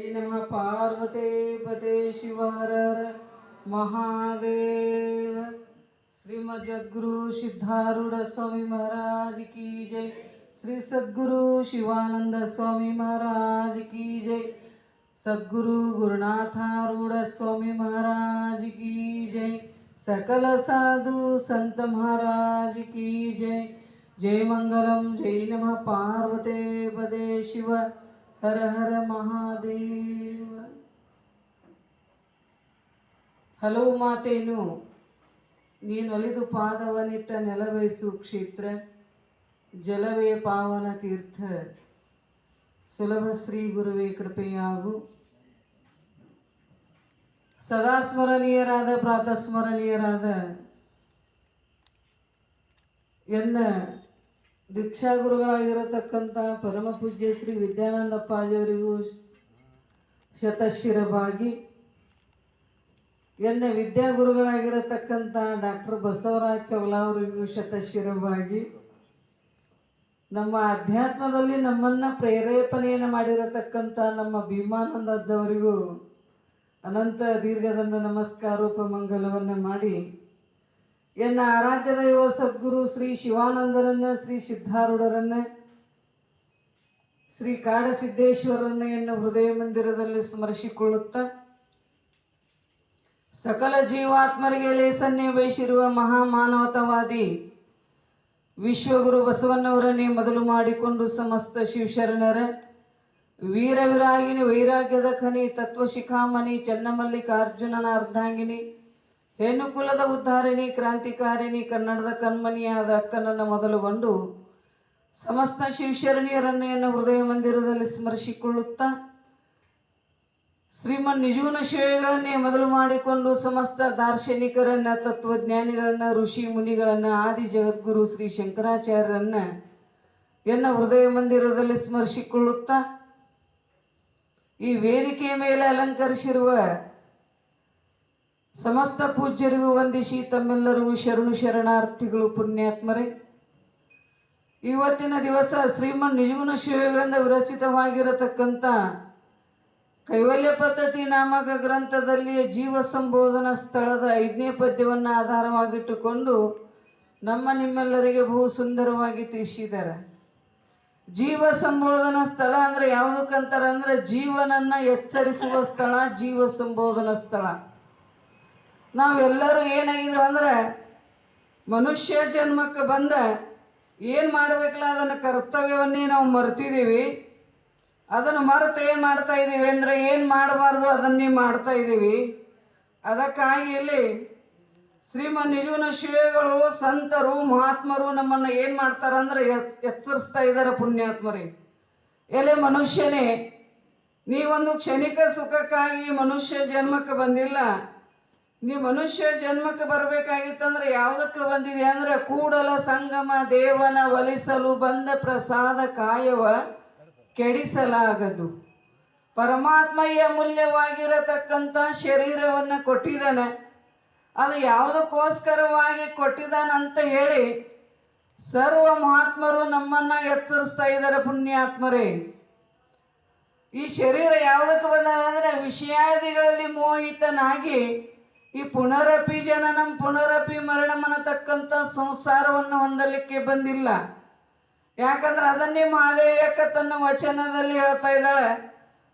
श्री नमः पार्वते पते शिवर महादेव। महादेव श्रीमजगुरु सिद्धारूढ़ स्वामी महाराज की जय। श्री सद्गुरु शिवानंद स्वामी महाराज की जय। सद्गुरु गुरुनाथारूढ़ स्वामी महाराज की जय। सकल साधु संत महाराज की जय। जय मंगलम, जय नमः पार्वते पदे शिव। ಹರ ಹರ ಮಹಾದೇವ. ಹಲವು ಮಾತೇನು ಒಲಿದು ಪಾದವನಿಟ್ಟ ನೆಲವೈಸು ಕ್ಷೇತ್ರ, ಜಲವೇ ಪಾವನ ತೀರ್ಥ. ಸುಲಭ ಶ್ರೀ ಗುರುವೇ ಕೃಪೆಯಾಗು. ಸದಾ ಸ್ಮರಣೀಯರಾದ ಪ್ರಾತಸ್ಮರಣೀಯರಾದ ಎನ್ನ ದೀಕ್ಷಾಗುರುಗಳಾಗಿರತಕ್ಕಂಥ ಪರಮ ಪೂಜ್ಯ ಶ್ರೀ ವಿದ್ಯಾನಂದಪ್ಪಾಜಿಯವರಿಗೂ ಶತಶಿರಭಾಗಿ. ಎನ್ನ ವಿದ್ಯಾಗುರುಗಳಾಗಿರತಕ್ಕಂಥ ಡಾಕ್ಟರ್ ಬಸವರಾಜ್ ಚೌಲ ಅವರಿಗೂ ಶತಶಿರವಾಗಿ ನಮ್ಮ ಅಧ್ಯಾತ್ಮದಲ್ಲಿ ನಮ್ಮನ್ನ ಪ್ರೇರೇಪಣೆಯನ್ನು ಮಾಡಿರತಕ್ಕಂಥ ನಮ್ಮ ಭೀಮಾನಂದ ಅಜ್ಜವರಿಗೂ ಅನಂತ ದೀರ್ಘದಂಡ ನಮಸ್ಕಾರೋಪ ಮಂಗಲವನ್ನು ಮಾಡಿ ಎನ್ನ ಆರಾಧ್ಯ ದೈವ ಸದ್ಗುರು ಶ್ರೀ ಶಿವಾನಂದರನ್ನ, ಶ್ರೀ ಸಿದ್ಧಾರೂಢರನ್ನ, ಶ್ರೀ ಕಾಡಸಿದ್ದೇಶ್ವರನ್ನ ಎನ್ನ ಹೃದಯ ಮಂದಿರದಲ್ಲಿ ಸ್ಮರಿಸಿಕೊಳ್ಳುತ್ತಾ ಸಕಲ ಜೀವಾತ್ಮರಿಗೆ ಲೇಸನ್ನೇ ಬಯಸಿರುವ ಮಹಾಮಾನವತವಾದಿ ವಿಶ್ವಗುರು ಬಸವಣ್ಣವರನ್ನೇ ಮೊದಲು ಮಾಡಿಕೊಂಡು ಸಮಸ್ತ ಶಿವಶರಣರ ವೀರವಿರಾಗಿನಿ ವೈರಾಗ್ಯದ ಖನಿ ತತ್ವಶಿಖಾಮಣಿ ಚನ್ನಮಲ್ಲಿಕಾರ್ಜುನನ ಅರ್ಧಾಂಗಿನಿ ಹೆಣ್ಣು ಕುಲದ ಉದ್ಧಾರಿಣಿ, ಕ್ರಾಂತಿಕಾರಿಣಿ, ಕನ್ನಡದ ಕಣ್ಮಣಿಯಾದ ಅಕ್ಕನನ್ನು ಮೊದಲುಗೊಂಡು ಸಮಸ್ತ ಶಿವಶರಣಿಯರನ್ನೆಯನ್ನು ಹೃದಯ ಮಂದಿರದಲ್ಲಿ ಸ್ಮರಿಸಿಕೊಳ್ಳುತ್ತಾ ಶ್ರೀಮನ್ ನಿಜೂನ ಶಿವೆಗಳನ್ನೇ ಮೊದಲು ಮಾಡಿಕೊಂಡು ಸಮಸ್ತ ದಾರ್ಶನಿಕರನ್ನ, ತತ್ವಜ್ಞಾನಿಗಳನ್ನ, ಋಷಿ ಮುನಿಗಳನ್ನ, ಆದಿ ಜಗದ್ಗುರು ಶ್ರೀ ಶಂಕರಾಚಾರ್ಯರನ್ನ ಎನ್ನ ಹೃದಯ ಮಂದಿರದಲ್ಲಿ ಸ್ಮರಿಸಿಕೊಳ್ಳುತ್ತಾ ಈ ವೇದಿಕೆಯ ಮೇಲೆ ಅಲಂಕರಿಸಿರುವ ಸಮಸ್ತ ಪೂಜ್ಯರಿಗೂ ವಂದಿಸಿ, ತಮ್ಮೆಲ್ಲರಿಗೂ ಶರಣು ಶರಣಾರ್ಥಿಗಳು, ಪುಣ್ಯಾತ್ಮರೇ. ಇವತ್ತಿನ ದಿವಸ ಶ್ರೀಮನ್ ನಿಜಗುಣ ಶಿವಗಳಿಂದ ವಿರಚಿತವಾಗಿರತಕ್ಕಂಥ ಕೈವಲ್ಯ ಪದ್ಧತಿ ನಾಮಕ ಗ್ರಂಥದಲ್ಲಿ ಜೀವ ಸಂಬೋಧನಾ ಸ್ಥಳದ ಐದನೇ ಪದ್ಯವನ್ನು ಆಧಾರವಾಗಿಟ್ಟುಕೊಂಡು ನಮ್ಮ ನಿಮ್ಮೆಲ್ಲರಿಗೆ ಬಹು ಸುಂದರವಾಗಿ ತಿಳಿಸಿದ್ದಾರೆ. ಜೀವ ಸಂಬೋಧನಾ ಸ್ಥಳ ಅಂದರೆ ಯಾವುದಕ್ಕಂತಾರೆ ಅಂದರೆ ಜೀವನನ್ನು ಎಚ್ಚರಿಸುವ ಸ್ಥಳ, ಜೀವ ಸಂಬೋಧನಾ ಸ್ಥಳ. ನಾವೆಲ್ಲರೂ ಏನಾಗಿದ್ದೀವಿ ಅಂದ್ರೆ ಮನುಷ್ಯ ಜನ್ಮಕ್ಕೆ ಬಂದ ಏನು ಮಾಡಬೇಕಲ್ಲ ಅದನ್ನು ಕರ್ತವ್ಯವನ್ನೇ ನಾವು ಮರ್ತಿದ್ದೀವಿ. ಅದನ್ನು ಮರೆತು ಏನು ಮಾಡ್ತಾ ಇದ್ದೀವಿ ಅಂದರೆ ಏನು ಮಾಡಬಾರ್ದು ಅದನ್ನೇ ಮಾಡ್ತಾ ಇದ್ದೀವಿ. ಅದಕ್ಕಾಗಿ ಇಲ್ಲಿ ಶ್ರೀಮನ್ ನಿಜುನ ಶಿವೆಗಳು ಸಂತರು ಮಹಾತ್ಮರು ನಮ್ಮನ್ನು ಏನು ಮಾಡ್ತಾರೆ ಅಂದ್ರೆ ಎಚ್ ಎಚ್ಚರಿಸ್ತಾ ಇದ್ದಾರೆ ಪುಣ್ಯಾತ್ಮರಿ. ಎಲೆ ಮನುಷ್ಯನೇ, ನೀವೊಂದು ಕ್ಷಣಿಕ ಸುಖಕ್ಕಾಗಿ ಮನುಷ್ಯ ಜನ್ಮಕ್ಕೆ ಬಂದಿಲ್ಲ. ನೀ ಮನುಷ್ಯ ಜನ್ಮಕ್ಕೆ ಬರಬೇಕಾಗಿತ್ತಂದ್ರೆ ಯಾವುದಕ್ಕೆ ಬಂದಿದೆ ಅಂದ್ರೆ ಕೂಡಲ ಸಂಗಮ ದೇವನ ಒಲಿಸಲು ಬಂದ ಪ್ರಸಾದ ಕಾಯವ ಕೆಡಿಸಲಾಗದು. ಪರಮಾತ್ಮ ಈ ಅಮೂಲ್ಯವಾಗಿರತಕ್ಕಂಥ ಶರೀರವನ್ನು ಕೊಟ್ಟಿದ್ದಾನೆ. ಅದು ಯಾವುದಕ್ಕೋಸ್ಕರವಾಗಿ ಕೊಟ್ಟಿದ್ದಾನಂತ ಹೇಳಿ ಸರ್ವ ಮಹಾತ್ಮರು ನಮ್ಮನ್ನ ಎಚ್ಚರಿಸ್ತಾ ಇದ್ದಾರೆ ಪುಣ್ಯಾತ್ಮರೇ. ಈ ಶರೀರ ಯಾವುದಕ್ಕೆ ಬಂದದ ಅಂದ್ರೆ ವಿಷಯಾದಿಗಳಲ್ಲಿ ಮೋಹಿತನಾಗಿ ಈ ಪುನರಪಿ ಜನನಂ, ಪುನರಪಿ ಮರಣಂ ಅನ್ನತಕ್ಕಂಥ ಸಂಸಾರವನ್ನು ಹೊಂದಲಿಕ್ಕೆ ಬಂದಿಲ್ಲ. ಯಾಕಂದ್ರೆ ಅದನ್ನೇ ಮಹಾದೇವಿಯಕ್ಕ ತನ್ನ ವಚನದಲ್ಲಿ ಹೇಳ್ತಾ ಇದ್ದಾಳೆ.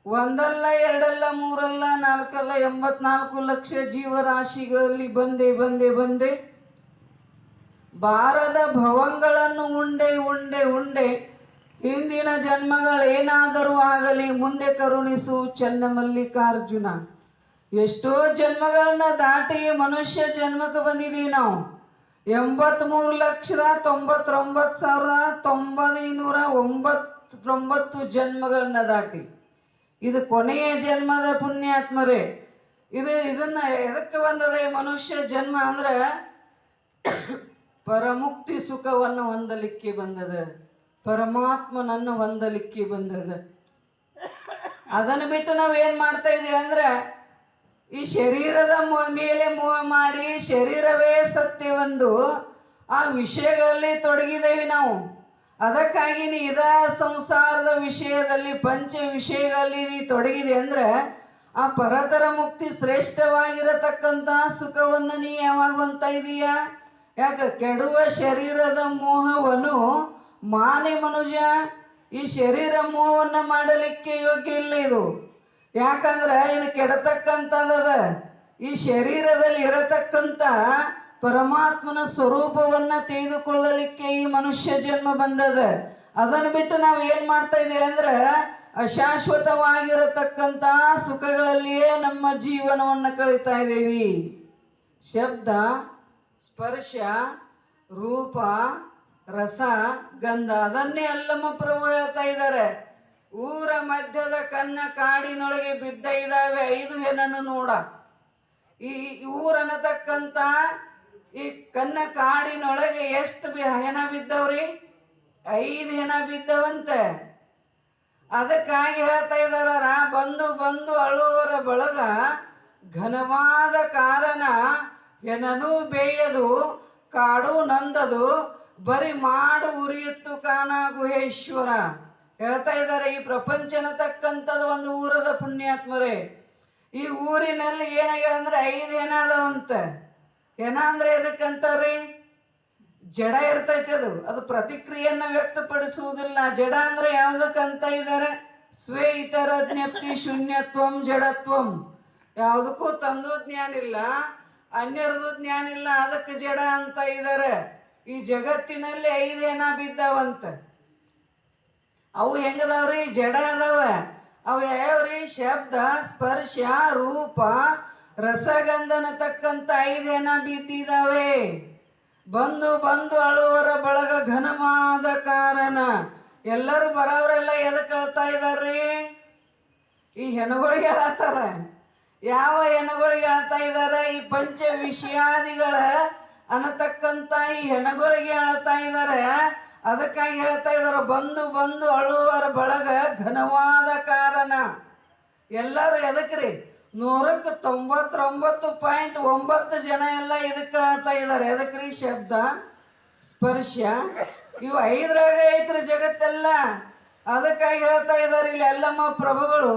ಒಂದಲ್ಲ, ಎರಡಲ್ಲ, ಮೂರಲ್ಲ, ನಾಲ್ಕಲ್ಲ, ಎಂಬತ್ನಾಲ್ಕು ಲಕ್ಷ ಜೀವರಾಶಿಗಳಲ್ಲಿ ಬಂದೆ ಬಂದೆ ಬಂದೆ. ಬಾರದ ಭವಂಗಳನ್ನು ಉಂಡೆ ಉಂಡೆ ಉಂಡೆ. ಹಿಂದಿನ ಜನ್ಮಗಳೇನಾದರೂ ಆಗಲಿ, ಮುಂದೆ ಕರುಣಿಸು ಚನ್ನಮಲ್ಲಿಕಾರ್ಜುನ. ಎಷ್ಟೋ ಜನ್ಮಗಳನ್ನ ದಾಟಿ ಮನುಷ್ಯ ಜನ್ಮಕ್ಕೆ ಬಂದಿದ್ದೀವಿ ನಾವು. ಎಂಬತ್ಮೂರು ಲಕ್ಷದ ತೊಂಬತ್ತೊಂಬತ್ತು ಸಾವಿರದ ತೊಂಬತ್ತೈನೂರ ಒಂಬತ್ತೊಂಬತ್ತು ಜನ್ಮಗಳನ್ನ ದಾಟಿ. ಇದು ಕೊನೆಯ ಜನ್ಮದ ಪುಣ್ಯಾತ್ಮರೇ. ಇದು ಇದನ್ನ ಎದಕ್ಕೆ ಬಂದದೆ ಮನುಷ್ಯ ಜನ್ಮ ಅಂದ್ರೆ ಪರಮುಕ್ತಿ ಸುಖವನ್ನು ಹೊಂದಲಿಕ್ಕೆ ಬಂದದ. ಪರಮಾತ್ಮನನ್ನು ಹೊಂದಲಿಕ್ಕೆ ಬಂದದ. ಅದನ್ನು ಬಿಟ್ಟು ನಾವು ಏನು ಮಾಡ್ತಾ ಇದೀವಿ ಅಂದ್ರೆ ಈ ಶರೀರದ ಮೇಲೆ ಮೋಹ ಮಾಡಿ ಶರೀರವೇ ಸತ್ಯವೆಂದು ಆ ವಿಷಯಗಳಲ್ಲಿ ತೊಡಗಿದ್ದೇವೆ ನಾವು. ಅದಕ್ಕಾಗಿ ನೀ ಇದ ಸಂಸಾರದ ವಿಷಯದಲ್ಲಿ, ಪಂಚ ವಿಷಯಗಳಲ್ಲಿ ನೀ ತೊಡಗಿದೆ ಅಂದ್ರೆ, ಆ ಪರತರ ಮುಕ್ತಿ ಶ್ರೇಷ್ಠವಾಗಿರತಕ್ಕಂತಹ ಸುಖವನ್ನು ನೀ ಯಾವಾಗ ಅಂತ ಇದೀಯ? ಯಾಕ ಕೆಡುವ ಶರೀರದ ಮೋಹವನ್ನು ಮಾನೆ ಮನುಜ ಈ ಶರೀರ ಮೋಹವನ್ನು ಮಾಡಲಿಕ್ಕೆ ಯೋಗ್ಯ ಇಲ್ಲ ಇದು. ಯಾಕಂದ್ರೆ ಇದು ಕೆಡತಕ್ಕಂಥದ್ದದ, ಈ ಶರೀರದಲ್ಲಿ ಇರತಕ್ಕಂಥ ಪರಮಾತ್ಮನ ಸ್ವರೂಪವನ್ನ ತೆಗೆದುಕೊಳ್ಳಲಿಕ್ಕೆ ಈ ಮನುಷ್ಯ ಜನ್ಮ ಬಂದದ. ಅದನ್ನು ಬಿಟ್ಟು ನಾವು ಏನ್ ಮಾಡ್ತಾ ಇದ್ದೇವೆ ಅಂದ್ರೆ, ಅಶಾಶ್ವತವಾಗಿರತಕ್ಕಂಥ ಸುಖಗಳಲ್ಲಿಯೇ ನಮ್ಮ ಜೀವನವನ್ನು ಕಳೀತಾ ಇದ್ದೀವಿ. ಶಬ್ದ, ಸ್ಪರ್ಶ, ರೂಪ, ರಸ, ಗಂಧ, ಅದನ್ನೇ ಅಲ್ಲಮ್ಮ ಪ್ರಭು ಹೇಳ್ತಾ ಇದ್ದಾರೆ. ಊರ ಮಧ್ಯದ ಕನ್ನ ಕಾಡಿನೊಳಗೆ ಬಿದ್ದ ಇದಾವೆ ಐದು ಹೆಣ್ಣನ್ನು ನೋಡ. ಈ ಊರನ್ನತಕ್ಕಂತ ಈ ಕನ್ನ ಕಾಡಿನೊಳಗೆ ಎಷ್ಟು ಹೆಣ ಬಿದ್ದವ್ರಿ? ಐದು ಹೆಣ ಬಿದ್ದವಂತೆ. ಅದಕ್ಕಾಗಿ ಹೇಳ್ತಾ ಇದಾರ ಬಂದು ಬಂದು ಅಳುವರ ಬಳಗ ಘನವಾದ ಕಾರಣ ಹೆಣನೂ ಬೇಯದು, ಕಾಡು ನಂದದು, ಬರಿ ಮಾಡು ಉರಿಯಿತ್ತು ಕಾನ ಗುಹೇಶ್ವರ ಹೇಳ್ತಾ ಇದ್ದಾರೆ, ಈ ಪ್ರಪಂಚನ ತಕ್ಕಂಥದ್ದು ಒಂದು ಊರದ ಪುಣ್ಯಾತ್ಮರೇ. ಈ ಊರಿನಲ್ಲಿ ಏನಾಗ್ಯಾವ ಅಂದ್ರೆ ಐದು ಏನಾದವಂತ ಏನಂದ್ರೆ ಎದಕ್ಕಂತಾರ್ರಿ ಜಡ ಇರ್ತೈತೆ ಅದು. ಅದು ಪ್ರತಿಕ್ರಿಯೆಯನ್ನ ವ್ಯಕ್ತಪಡಿಸುವುದಿಲ್ಲ. ಜಡ ಅಂದ್ರೆ ಯಾವುದಕ್ಕಂತ ಇದ್ದಾರೆ? ಸ್ವೇ ಇತರ ಜ್ಞಪ್ತಿ ಶೂನ್ಯತ್ವಂ ಜಡತ್ವಂ. ಯಾವುದಕ್ಕೂ ತಂದು ಜ್ಞಾನ ಇಲ್ಲ, ಅನ್ಯರದು ಜ್ಞಾನ ಇಲ್ಲ, ಅದಕ್ಕೆ ಜಡ ಅಂತ ಇದ್ದಾರೆ. ಈ ಜಗತ್ತಿನಲ್ಲಿ ಐದೇನ ಬಿದ್ದಾವಂತ. ಅವು ಹೆಂಗದಾವ್ರಿ? ಜಡ ಅದಾವ. ಅವು ಯಾವ್ರಿ ಶಬ್ದ, ಸ್ಪರ್ಶ, ರೂಪ, ರಸಗಂಧನ ತಕ್ಕಂತ ಐದೇನ ಬಿದ್ದಿದಾವೆ ಬಂದು ಬಂದು ಅಳುವರ ಬಳಗ ಘನವಾದ ಕಾರಣ. ಎಲ್ಲರೂ ಬರೋರೆಲ್ಲ ಎದಕ್ಕೆ ಅಳ್ತಾ ಇದಾರ್ರಿ? ಈ ಹೆಣಗಳಿಗೆ ಹೇಳತ್ತಾರ. ಯಾವ ಹೆಣಗಳಿಗೆ ಹೇಳ್ತಾ ಇದಾರೆ? ಈ ಪಂಚ ವಿಷಯಾದಿಗಳ ಅನ್ನತಕ್ಕಂತ ಈ ಹೆಣಗಳಿಗೆ ಹೇಳ್ತಾ ಇದಾರೆ. ಅದಕ್ಕಾಗಿ ಹೇಳ್ತಾ ಇದಾರೆ, ಬಂದು ಬಂದು ಅಳುವರ ಬಳಗ ಘನವಾದ ಕಾರಣ. ಎಲ್ಲರೂ ಎದಕ್ರಿ? ನೂರಕ್ಕೆ ತೊಂಬತ್ತೊಂಬತ್ತು ಪಾಯಿಂಟ್ ಒಂಬತ್ತು ಜನ ಎಲ್ಲ ಇದಕ್ಕೆ ಹೇಳ್ತಾ ಇದ್ದಾರೆ ಎದಕ್ರಿ ಶಬ್ದ? ಸ್ಪರ್ಶ? ಇವು ಐದ್ರಾಗ ಐತ್ರಿ ಜಗತ್ತೆಲ್ಲ. ಅದಕ್ಕಾಗಿ ಹೇಳ್ತಾ ಇದ್ದಾರೆ ಇಲ್ಲಿ ಎಲ್ಲಮ್ಮ ಪ್ರಭುಗಳು,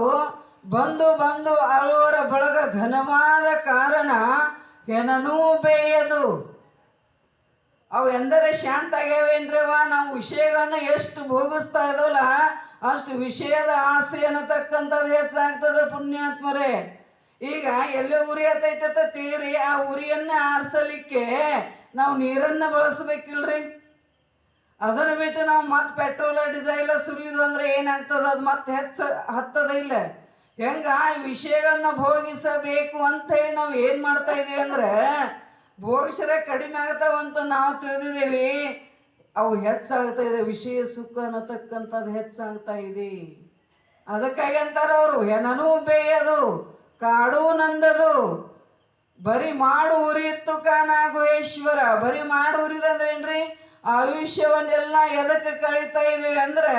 ಬಂದು ಬಂದು ಅಳುವರ ಬಳಗ ಘನವಾದ ಕಾರಣ ಏನನೂ ಬೇಯದು. ಅವು ಎಂದರೆ ಶಾಂತ ಆಗ್ಯಾವೇನ್ರವ ನಾವು ವಿಷಯಗಳನ್ನ ಎಷ್ಟು ಭೋಗಿಸ್ತಾ ಇದಾವಲ್ಲ ಅಷ್ಟು ವಿಷಯದ ಆಸೆ ಅನ್ನತಕ್ಕಂಥದ್ದು ಹೆಚ್ಚಾಗ್ತದೆ ಪುಣ್ಯಾತ್ಮರೇ. ಈಗ ಎಲ್ಲೇ ಉರಿ ಹತ್ತೈತೆ ಅಂತ ತಿಳಿರಿ, ಆ ಉರಿಯನ್ನ ಆರಿಸಲಿಕ್ಕೆ ನಾವು ನೀರನ್ನ ಬಳಸಬೇಕಿಲ್ರಿ? ಅದನ್ನು ಬಿಟ್ಟು ನಾವು ಮತ್ತೆ ಪೆಟ್ರೋಲ್ ಡಿಸೈಲ್ ಸುರಿಯುದು ಅಂದ್ರೆ ಏನಾಗ್ತದ? ಅದು ಮತ್ತೆ ಹೆಚ್ಚ ಹತ್ತದ ಇಲ್ಲ. ಹೆಂಗ ಆ ವಿಷಯಗಳನ್ನ ಭೋಗಿಸಬೇಕು ಅಂತ ಹೇಳಿ ನಾವು ಏನ್ ಮಾಡ್ತಾ ಇದೀವಿ ಅಂದ್ರೆ ಭೋಗಿಸ್ರೆ ಕಡಿಮೆ ಆಗ್ತಾವಂತ ನಾವು ತಿಳಿದಿದ್ದೇವೆ. ಅವು ಹೆಚ್ಚಾಗ್ತಾ ಇದೆ, ವಿಷಯ ಸುಖ ಅನ್ನತಕ್ಕಂಥದ್ದು ಹೆಚ್ಚಾಗ್ತಾ ಇದೆ. ಅದಕ್ಕಾಗಿ ಅಂತಾರ ಅವರು, ಹೆಣನೂ ಬೇಯದು, ಕಾಡು ನಂದದು. ಬರೀ ಮಾಡು ಉರಿಯಿತ್ತು ಕಾನಾಗುವೇಶ್ವರ. ಬರೀ ಮಾಡು ಉರಿದಂದ್ರೆ ಏನ್ರಿ? ಆಯುಷ್ಯವನ್ನೆಲ್ಲ ಎದಕ್ಕೆ ಕಳೀತಾ ಇದೀವಿ ಅಂದ್ರೆ,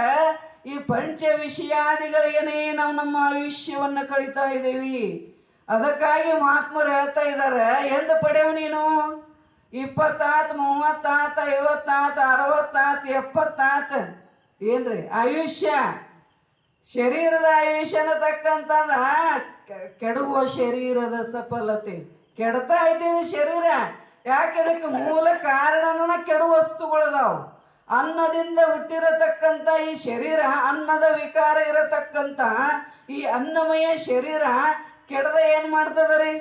ಈ ಪಂಚ ವಿಷಯಾದಿಗಳಿಗೇನೇ ನಾವು ನಮ್ಮ ಆಯುಷ್ಯವನ್ನ ಕಳೀತಾ ಇದ್ದೀವಿ ಅದಕ್ಕಾಗಿ ಮಹಾತ್ಮರು ಹೇಳ್ತಾ ಇದ್ದಾರೆ, ಎಂದು ಪಡೆಯವು ನೀನು? ಇಪ್ಪತ್ತಾತ್, ಮೂವತ್ತಾತ, ಐವತ್ತಾತ, ಅರವತ್ತಾತ್, ಎಪ್ಪತ್ತಾತ. ಏನ್ರಿ, ಆಯುಷ್ಯ, ಶರೀರದ ಆಯುಷ್ಯನ ತಕ್ಕಂತಂದ ಕೆಡುವ ಶರೀರದ ಸಫಲತೆ. ಕೆಡ್ತಾ ಐತಿ ಶರೀರ, ಯಾಕೆ ಇದಕ್ಕೆ ಮೂಲ ಕಾರಣನ ಕೆಡು ವಸ್ತುಗಳದಾವು ಅನ್ನದಿಂದ ಹುಟ್ಟಿರತಕ್ಕಂತ ಈ ಶರೀರ, ಅನ್ನದ ವಿಕಾರ ಇರತಕ್ಕಂತ ಈ ಅನ್ನಮಯ ಶರೀರ ಕೆಡದ ಏನ್ ಮಾಡ್ತದ್ರಿ?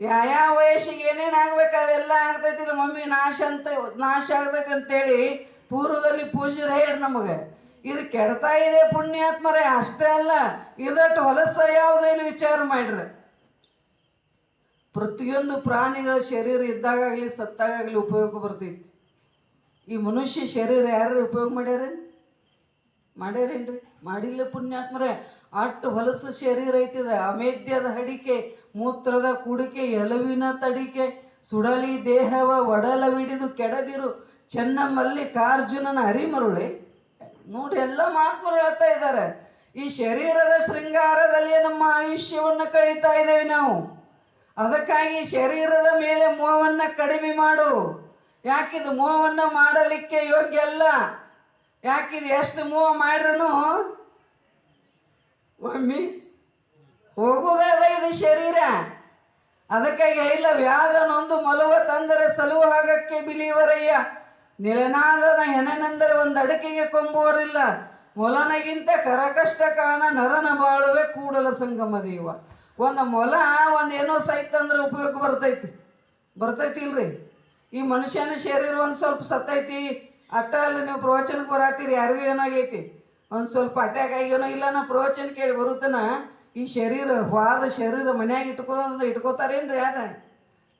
ಯಾವ ವಯಸ್ಸಿಗೆ ಏನೇನು ಆಗ್ಬೇಕು ಅದೆಲ್ಲ ಆಗ್ತೈತಿ ಮಮ್ಮಿ, ನಾಶ ಅಂತ, ನಾಶ ಆಗ್ತೈತಿ ಅಂತೇಳಿ ಪೂರ್ವದಲ್ಲಿ ಪೂಜೆ ಹೇಳಿ ನಮಗೆ. ಇದು ಕೆಡ್ತಾ ಇದೆ ಪುಣ್ಯಾತ್ಮರೇ, ಅಷ್ಟೇ ಅಲ್ಲ ಇದಟ್ಟು ಹೊಲಸ ಯಾವುದು ಇಲ್ಲಿ ವಿಚಾರ ಮಾಡ್ರಿ. ಪ್ರತಿಯೊಂದು ಪ್ರಾಣಿಗಳ ಶರೀರ ಇದ್ದಾಗಲಿ ಸತ್ತಾಗಲಿ ಉಪಯೋಗ ಬರ್ತೈತಿ. ಈ ಮನುಷ್ಯ ಶರೀರ ಯಾರು ಉಪಯೋಗ ಮಾಡ್ಯಾರ? ಮಾಡ್ಯಾರೇನ್ರಿ? ಮಾಡಿಲ್ಲ ಪುಣ್ಯಾತ್ಮರೆ, ಅಟ್ಟು ಹೊಲಸು ಶರೀರ ಐತಿದ, ಅಮೇದ್ಯದ ಹಡಿಕೆ, ಮೂತ್ರದ ಕುಡಿಕೆ, ಎಲುವಿನ ತಡಿಕೆ, ಸುಡಲಿ ದೇಹವ ಒಡಲವಿಡಿದು ಕೆಡದಿರು ಚೆನ್ನ ಮಲ್ಲಿಕಾರ್ಜುನನ ಹರಿಮರುಳಿ ನೋಡಿ, ಎಲ್ಲ ಮಹಾತ್ಮರು ಹೇಳ್ತಾ ಇದ್ದಾರೆ, ಈ ಶರೀರದ ಶೃಂಗಾರದಲ್ಲಿಯೇ ನಮ್ಮ ಆಯುಷ್ಯವನ್ನು ಕಳೀತಾ ಇದ್ದೇವೆ ನಾವು. ಅದಕ್ಕಾಗಿ ಶರೀರದ ಮೇಲೆ ಮೋಹವನ್ನು ಕಡಿಮೆ ಮಾಡು. ಯಾಕಿದು ಮೋಹವನ್ನು ಮಾಡಲಿಕ್ಕೆ ಯೋಗ್ಯ ಅಲ್ಲ? ಯಾಕಿದು ಎಷ್ಟು ಮೂವ್ ಮಾಡ್ರೂ ಒಮ್ಮಿ ಹೋಗುವುದೇ ಅದ ಇದು ಶರೀರ. ಅದಕ್ಕಾಗಿ ಇಲ್ಲ, ವ್ಯಾಧನೊಂದು ಮಲುವ ತಂದರೆ ಸಲುವ ಹಾಗಕ್ಕೆ ಬಿಲಿವರಯ್ಯ. ನಿಲನಾದನ ಹೆಣನೆಂದರೆ ಒಂದು ಅಡಕೆಗೆ ಕೊಂಬುವರಿಲ್ಲ. ಮೊಲನಗಿಂತ ಕರಕಷ್ಟ ಕಾಣ ನರನ ಬಾಳುವೆ ಕೂಡಲ ಸಂಗಮ ದೇವ. ಒಂದು ಮೊಲ, ಒಂದು ಏನೋ ಸೈತ್ ಅಂದ್ರೆ ಉಪಯೋಗ ಬರ್ತೈತಿ. ಬರ್ತೈತಿ ಇಲ್ರಿ? ಈ ಮನುಷ್ಯನ ಶರೀರ ಒಂದು ಸ್ವಲ್ಪ ಸತ್ತೈತಿ ಅಟ್ಟ ಅಲ್ಲ, ನೀವು ಪ್ರವಚನಕ್ಕೆ ಬರತ್ತೀರಿ ಯಾರಿಗೂ ಏನೋ ಆಗೈತಿ. ಒಂದು ಸ್ವಲ್ಪ ಅಟ್ಯಾಕ್ ಆಗ್ಯಾನೋ ಇಲ್ಲ ನಾ ಪ್ರವಚನ ಕೇಳಿ ಬರುತ್ತನ, ಈ ಶರೀರ ವಾದ ಶರೀರ ಮನ್ಯಾಗ ಇಟ್ಕೋದಂದ್ರೆ ಇಟ್ಕೋತಾರೇನ್ರಿ ಯಾರ?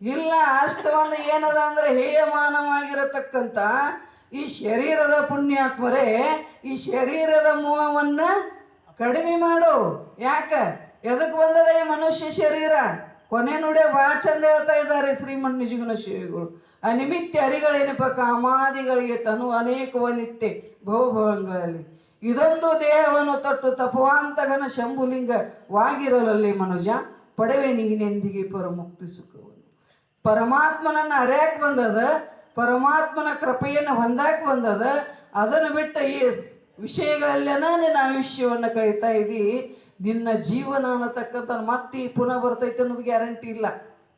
ಇಲ್ಲ ಅಷ್ಟು ಒಂದು ಏನದ ಅಂದ್ರೆ ಹೇಯಮಾನವಾಗಿರತಕ್ಕಂಥ ಈ ಶರೀರದ ಪುಣ್ಯಾತ್ಮರೇ, ಈ ಶರೀರದ ಮೋಹವನ್ನ ಕಡಿಮೆ ಮಾಡು. ಯಾಕ? ಎದಕ್ ಬಂದದ ಈ ಮನುಷ್ಯ ಶರೀರ? ಕೊನೆ ನುಡೆ ಭಾಳ ಚಂದ ಹೇಳ್ತಾ ಇದ್ದಾರೆ ಶ್ರೀಮನ್ ನಿಜಗುಣ ಶಿವಿಗಳು. ಅನಿಮಿತ್ಯ ಅರಿಗಳೇನಪ್ಪ ಕಾಮಾದಿಗಳಿಗೆ ತನು ಅನೇಕವನಿತ್ತೆ ಬಹುಭವಗಳಲ್ಲಿ. ಇದೊಂದು ದೇಹವನ್ನು ತೊಟ್ಟು ತಪವಾಂತಗನ ಶಂಭುಲಿಂಗವಾಗಿರಲಲ್ಲಿ ಮನುಜ, ಪಡವೆ ನೀನೆಂದಿಗೆ ಪರಮುಕ್ತಿ ಸುಖವನ್ನು. ಪರಮಾತ್ಮನನ್ನು ಅರ್ಯಾಕ್ ಬಂದದ, ಪರಮಾತ್ಮನ ಕೃಪೆಯನ್ನು ಹೊಂದಾಕ್ ಬಂದದ, ಅದನ್ನು ಬಿಟ್ಟ ಈ ವಿಷಯಗಳಲ್ಲೇನ ನಿನ್ನ ಆಯುಷ್ಯವನ್ನು ಕಳೀತಾ ಇದ್ದೀ? ನಿನ್ನ ಜೀವನ ಅನ್ನತಕ್ಕಂಥ ಮತ್ತೆ ಪುನಃ ಬರ್ತೈತೆ ಅನ್ನೋದು ಗ್ಯಾರಂಟಿ ಇಲ್ಲ.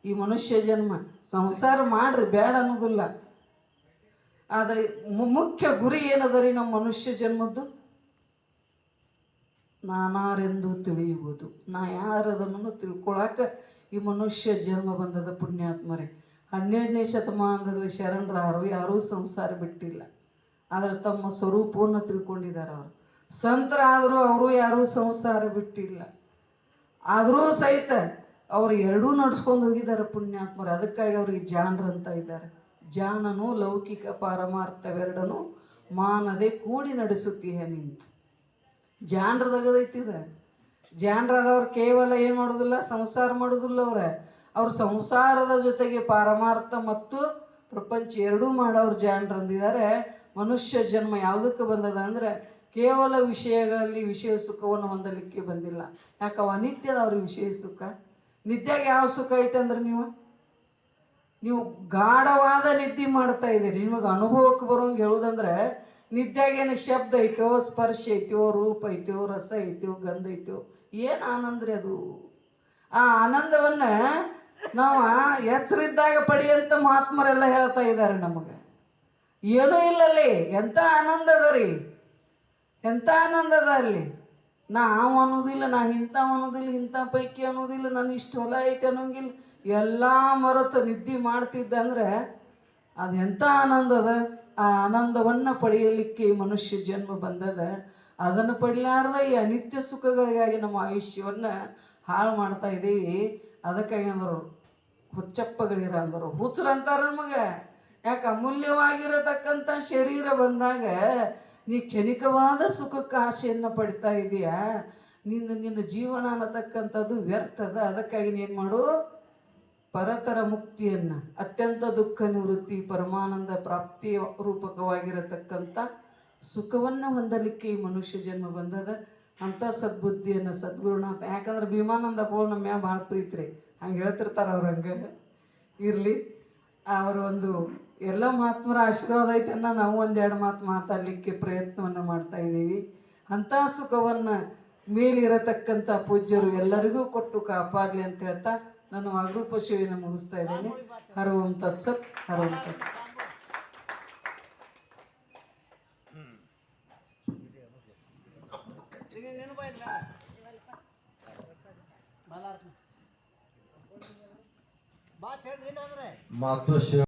ಈ ಮನುಷ್ಯ ಜನ್ಮ. ಸಂಸಾರ ಮಾಡ್ರಿ, ಬೇಡ ಅನ್ನೋದಿಲ್ಲ. ಆದರೆ ಮುಖ್ಯ ಗುರಿ ಏನದ ರೀ ನಮ್ಮ ಮನುಷ್ಯ ಜನ್ಮದ್ದು? ನಾನಾರೆಂದು ತಿಳಿಯುವುದು. ನಾ ಯಾರದನ್ನು ತಿಳ್ಕೊಳಕ ಈ ಮನುಷ್ಯ ಜನ್ಮ ಬಂದದ ಪುಣ್ಯಾತ್ಮರೇ. ಹನ್ನೆರಡನೇ ಶತಮಾನದಲ್ಲಿ ಶರಣರಾರು ಯಾರೂ ಸಂಸಾರ ಬಿಟ್ಟಿಲ್ಲ. ಆದರೆ ತಮ್ಮ ಸ್ವರೂಪವನ್ನು ತಿಳ್ಕೊಂಡಿದ್ದಾರೆ ಅವರು. ಸಂತರಾದರೂ ಅವರು ಯಾರೂ ಸಂಸಾರ ಬಿಟ್ಟಿಲ್ಲ. ಆದರೂ ಸಹಿತ ಅವ್ರು ಎರಡೂ ನಡ್ಸ್ಕೊಂಡು ಹೋಗಿದ್ದಾರೆ ಪುಣ್ಯಾತ್ಮರು. ಅದಕ್ಕಾಗಿ ಅವ್ರಿಗೆ ಜಾನ್ರು ಅಂತ ಇದ್ದಾರೆ. ಜಾನನು ಲೌಕಿಕ ಪಾರಮಾರ್ಥವೆರಡನು ಮಾನದೆ ಕೂಡಿ ನಡೆಸುತ್ತೀಯ ನಿಂತು. ಜಾನ್ರದಾಗದೈತಿದ ಜಾನ್ರದವ್ರು ಕೇವಲ ಏನು ಮಾಡೋದಿಲ್ಲ, ಸಂಸಾರ ಮಾಡೋದಿಲ್ಲ ಅವ್ರ. ಅವ್ರ ಸಂಸಾರದ ಜೊತೆಗೆ ಪಾರಮಾರ್ಥ ಮತ್ತು ಪ್ರಪಂಚ ಎರಡೂ ಮಾಡೋರು ಜಾನ್ರ ಅಂದಿದ್ದಾರೆ. ಮನುಷ್ಯ ಜನ್ಮ ಯಾವುದಕ್ಕೆ ಬಂದದ ಅಂದ್ರೆ ಕೇವಲ ವಿಷಯಗಳಲ್ಲಿ ವಿಷಯ ಸುಖವನ್ನು ಹೊಂದಲಿಕ್ಕೆ ಬಂದಿಲ್ಲ. ಯಾಕೆ ಅನಿತ್ಯದ ಅವ್ರಿಗೆ ವಿಷಯ ಸುಖ? ನಿತ್ಯಾಗ ಯಾವ ಸುಖ ಐತೆ ಅಂದ್ರೆ ನೀವು? ನೀವು ಗಾಢವಾದ ನಿದ್ದೆ ಮಾಡ್ತಾ ಇದ್ದೀರಿ. ನಿಮಗೆ ಅನುಭವಕ್ಕೆ ಬರೋಂಗೆ ಹೇಳುದಂದ್ರೆ ನಿದ್ಯಾಗೇನು ಶಬ್ದ ಐತೋ, ಸ್ಪರ್ಶ ಐತೋ, ರೂಪ ಐತೋ, ರಸ ಐತೋ, ಗಂಧ ಐತೋ, ಏನು ಆನಂದ ರೀ ಅದು? ಆ ಆನಂದವನ್ನ ನಾವು ಎಚ್ಚರಿದ್ದಾಗ ಪಡೆಯಂತ ಮಹಾತ್ಮರೆಲ್ಲ ಹೇಳ್ತಾ ಇದ್ದಾರೆ ನಮಗೆ. ಏನೂ ಇಲ್ಲಲ್ಲಿ. ಎಂಥ ಆನಂದ ಅದ ರೀ? ಎಂಥ ಆನಂದ ಅದ ಅಲ್ಲಿ? ನಾ ಅನ್ನೋದಿಲ್ಲ, ನಾ ಇಂಥವ್ ಅನ್ನೋದಿಲ್ಲ, ಇಂಥ ಪೈಕಿ ಅನ್ನೋದಿಲ್ಲ ನನ್ನ ಇಷ್ಟು ಹೊಲ ಐತೆ ಅನ್ನೋಂಗಿಲ್ಲ. ಎಲ್ಲ ಮರೆತು ನಿದ್ದೆ ಮಾಡ್ತಿದ್ದಂದ್ರೆ ಅದು ಎಂಥ ಆನಂದ ಅದ? ಆ ಆನಂದವನ್ನು ಪಡೆಯಲಿಕ್ಕೆ ಮನುಷ್ಯ ಜನ್ಮ ಬಂದದ. ಅದನ್ನು ಪಡಿಲಾರ್ದ ಈ ಅನಿತ್ಯ ಸುಖಗಳಿಗಾಗಿ ನಮ್ಮ ಆಯುಷ್ಯವನ್ನು ಹಾಳು ಮಾಡ್ತಾ ಇದ್ದೀವಿ ಅದಕ್ಕಾಗಿ ಅಂದರು ಹುಚ್ಚಪ್ಪಗಳಿರ ಅಂದರು. ಹುಚ್ಚರು ಅಂತಾರ ನಮಗೆ. ಯಾಕೆ ಅಮೂಲ್ಯವಾಗಿರತಕ್ಕಂಥ ಶರೀರ ಬಂದಾಗ ನೀ ಕ್ಷಣಿಕವಾದ ಸುಖಕ್ಕೆ ಆಸೆಯನ್ನು ಪಡಿತಾ ಇದೀಯಾ? ನಿನ್ನ ನಿನ್ನ ಜೀವನ ಅನ್ನತಕ್ಕಂಥದ್ದು ವ್ಯರ್ಥದ. ಅದಕ್ಕಾಗಿ ನೀನು ಮಾಡು ಪರತರ ಮುಕ್ತಿಯನ್ನು, ಅತ್ಯಂತ ದುಃಖ ನಿವೃತ್ತಿ, ಪರಮಾನಂದ ಪ್ರಾಪ್ತಿಯ ರೂಪಕವಾಗಿರತಕ್ಕಂಥ ಸುಖವನ್ನು ಹೊಂದಲಿಕ್ಕೆ ಈ ಮನುಷ್ಯ ಜನ್ಮ ಬಂದದ. ಅಂಥ ಸದ್ಬುದ್ಧಿಯನ್ನು ಸದ್ಗುರುನಾಥ ಯಾಕಂದ್ರೆ ಭೀಮಾನಂದ ಬೋಳ್ ನಮ್ಮ ಮ್ಯಾಗ ಭಾಳ ಪ್ರೀತಿ ಹಂಗೆ ಹೇಳ್ತಿರ್ತಾರೆ ಅವ್ರು ಹಂಗೆ. ಇರಲಿ. ಅವರ ಒಂದು ಎಲ್ಲ ಮಹಾತ್ಮರ ಆಶೀರ್ವಾದ ಐತನ್ನ ನಾವು ಒಂದೆರಡು ಮಾತು ಮಾತಾಡಲಿಕ್ಕೆ ಪ್ರಯತ್ನವನ್ನು ಮಾಡ್ತಾ ಇದ್ದೀವಿ. ಅಂಥ ಸುಖವನ್ನು ಮೇಲಿರತಕ್ಕಂಥ ಪೂಜ್ಯರು ಎಲ್ಲರಿಗೂ ಕೊಟ್ಟು ಕಾಪಾಡಲಿ ಅಂತ ಹೇಳ್ತಾ ನಾನು ವಾಗ್ರೂಪ ಶಿವಿನ ಮುಗಿಸ್ತಾ ಇದ್ದೀನಿ. ಹರ ಓಂ ತತ್ಸತ್ ಹರ ಓಂ ತತ್ಸತ್ ಮಾತು ಶಿವ